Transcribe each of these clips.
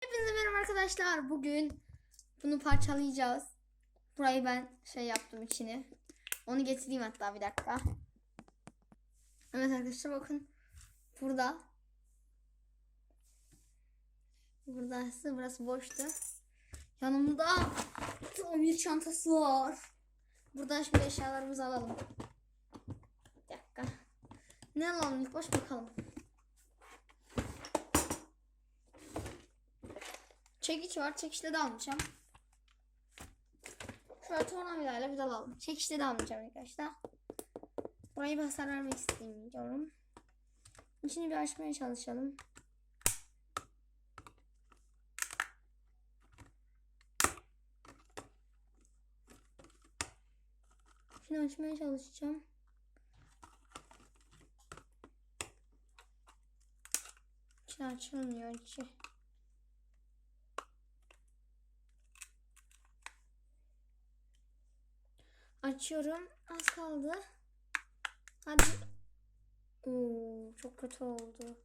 Hepinize merhaba arkadaşlar. Bugün bunu parçalayacağız. Burayı ben şey yaptım içini. Onu getireyim hatta bir dakika. Evet arkadaşlar bakın. Burada. Burada burası boştu. Yanımda tamir çantası var. Buradan şimdi eşyalarımızı alalım. Bir dakika. Ne alalım ilk baş bakalım. Çekiç var. Çekiçle de almayacağım. Şöyle tornavidayla bir de alalım. Çekiçle de almayacağım arkadaşlar. Burayı bir hasar vermek istemiyorum. İçini bir açmaya çalışalım. Şimdi açmaya çalışacağım. İçi açılmıyor içi. Açıyorum. Az kaldı. Hadi. Oo, çok kötü oldu.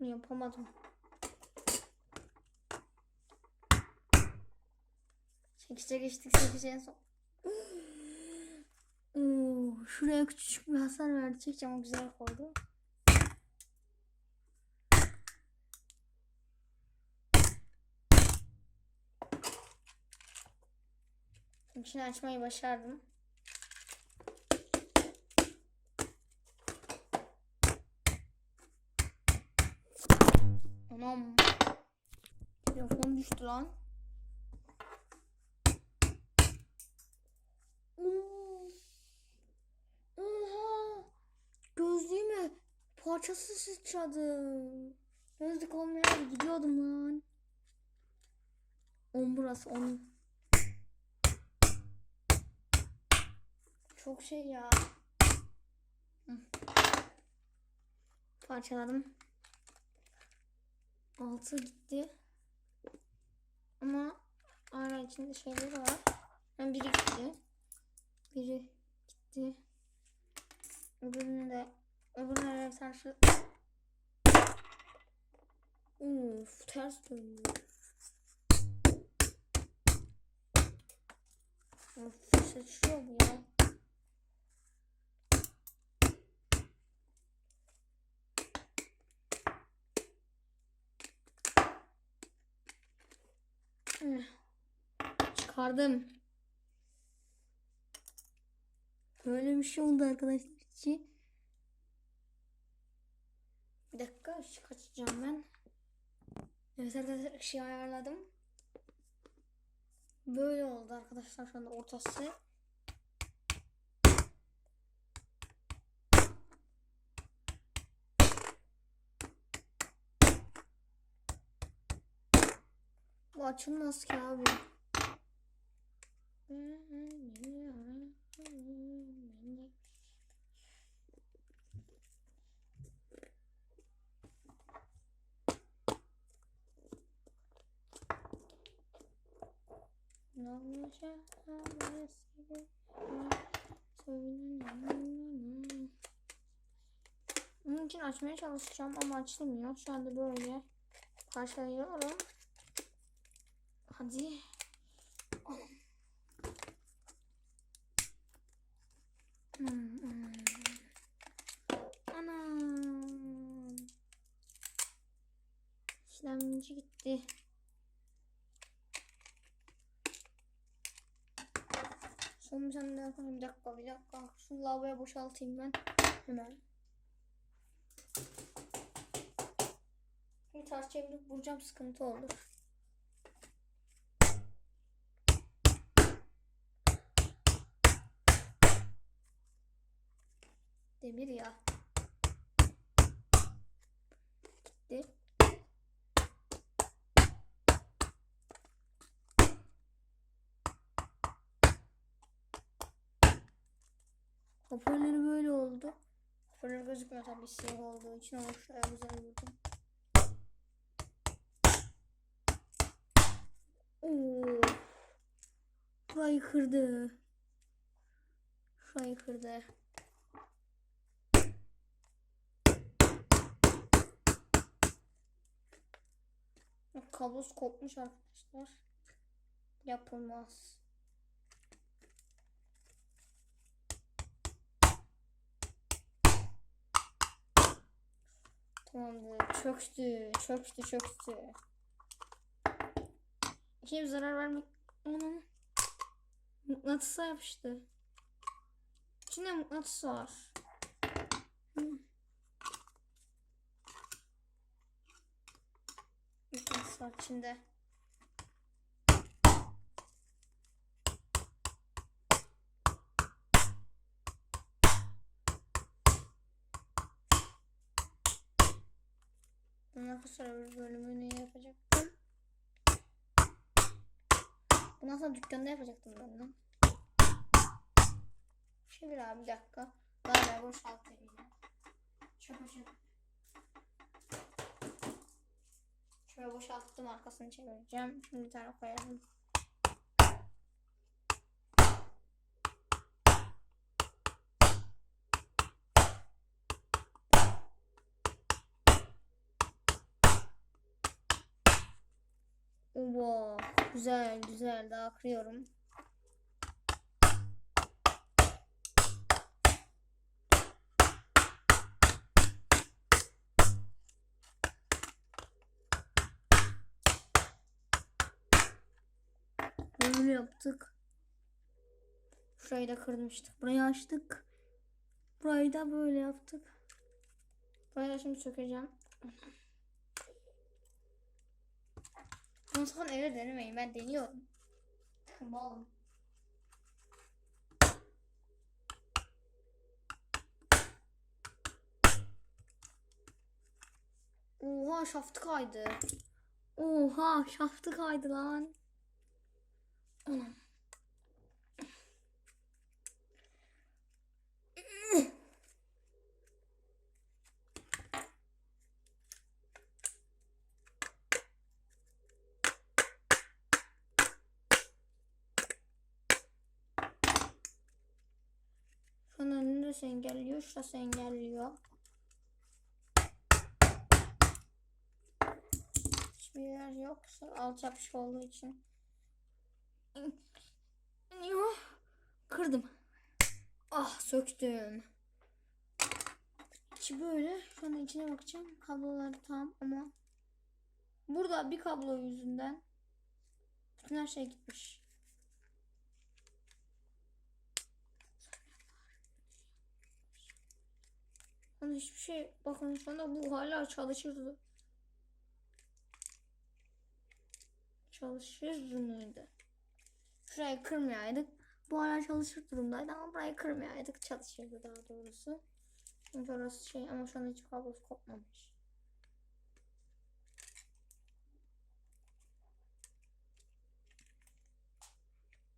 Yapamadım. Çekişe geçtik çekişe en son. Şuraya küçük bir hasar verdi. Çekeceğim o güzel koydu. İçini açmayı başardım. Anam. Telefon düştü lan. Oo. Oha! Gözlüğüme parçası sıçradı. Gözlük olmaya gidiyordum lan. On burası on. Çok şey ya. Parçaladım. Altı gitti. Ama hala içinde şeyleri var. Yani biri gitti. Biri gitti. Öbürünü de öbürüne de tersi. Uf ters dönüyor. Of sıçrıyor bu ya. Eh. Çıkardım. Böyle bir şey oldu arkadaşlar içi. Bir dakika ışık açacağım ben. Evet arkadaşlar ışığı ayarladım. Böyle oldu arkadaşlar şu anda ortası. Bu açılmaz ki abi. Bunun için açmaya çalışacağım ama açılmıyor. Şu anda böyle parçalıyorum. Hadi. Hmm, hmm. Anam. İşlemci gitti. Daha koyayım. Bir dakika bir dakika. Şu lavaboya boşaltayım ben. Hemen. Bir ters çevirip vuracağım sıkıntı olur. Demir ya. Gitti. Hoparlörü böyle oldu. Hoparlör gözükmüyor tabii siyah şey olduğu için ama şuraya güzel vurdum. Oo. Burayı kırdı. Şurayı kırdı. Kablosu kopmuş arkadaşlar. Yapılmaz. Tamamdır. Çöktü. Çöktü. Çöktü. Kim zarar vermek... Anam. Mıknatısa yapıştı. İçinde mıknatıs var. Mıknatıs var içinde. Sonra bir bölümünü yapacaktım. Bundan sonra dükkanda yapacaktım ben lan. Çevir abi bir dakika. Daha boşalt vereyim. Çöpe çöp. Şöyle boşalttım arkasını çevireceğim. Şimdi bir tane koyalım. Wow, güzel güzel daha kırıyorum. Böyle yaptık. Şurayı da kırmıştık. Burayı açtık. Burayı da böyle yaptık. Burayı da şimdi sökeceğim. Bunu sakın evde denemeyin. Ben deniyorum. Malım. Oha şaftı kaydı. Oha şaftı kaydı lan. Anam. Önünde engelliyor, şurası engelliyor. Hiçbir yer yok. Alçak şey olduğu için. Kırdım. Ah söktüm. İçi böyle. Şu anda içine bakacağım. Kabloları tam ama burada bir kablo yüzünden bütün her şey gitmiş. Hani hiçbir şey bakın şu anda bu hala çalışırdı. Çalışır mıydı? Şurayı kırmayaydık. Bu hala çalışır durumdaydı ama burayı kırmayaydık. Çalışırdı daha doğrusu. Çünkü orası şey ama şu an hiç kablosu kopmamış.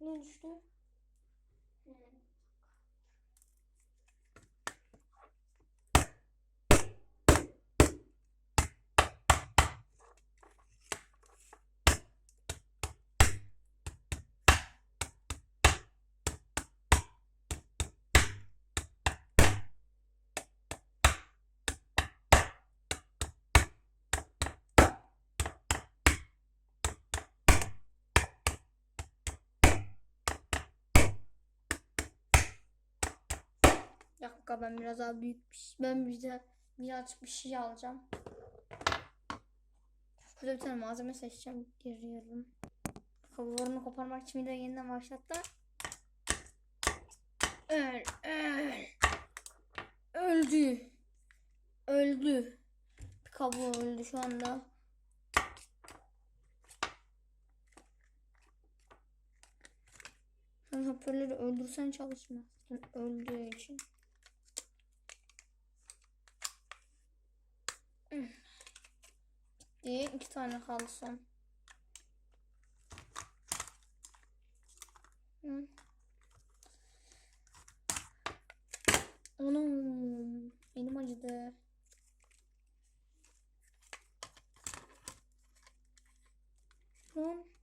Ne düştü? Dakika ben biraz daha büyük bir şey, ben bize biraz bir şey alacağım. Burada bir tane malzeme seçeceğim. Giriyorum. Kablolarını koparmak için bir de yeniden başlattı. Öl, öl. Öldü. Öldü. Bir kablo öldü şu anda. Sen hoparlörü öldürsen çalışmaz. Öldüğü için. Bitti. iki tane kaldı son. Anam. Elim acıdı. Son.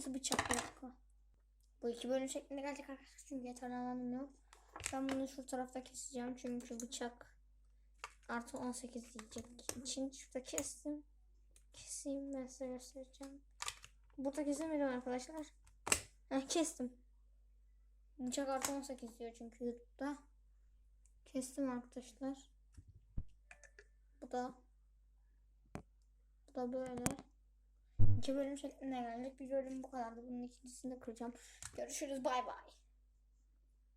Neyse bıçak bir dakika. Bu iki bölüm şeklinde gelecek arkadaşlar çünkü yeterli alanım yok. Ben bunu şu tarafta keseceğim çünkü bıçak artı 18 diyecek için şurada kestim. Keseyim ben size göstereceğim. Burada kesemedim arkadaşlar. Heh, kestim. Bıçak artı 18 diyor çünkü YouTube'da. Kestim arkadaşlar. Bu da bu da böyle. İki bölüm şeklinde geldik. Bir bölüm bu kadardı. Bunun ikincisini de kıracağım. Görüşürüz. Bay bay.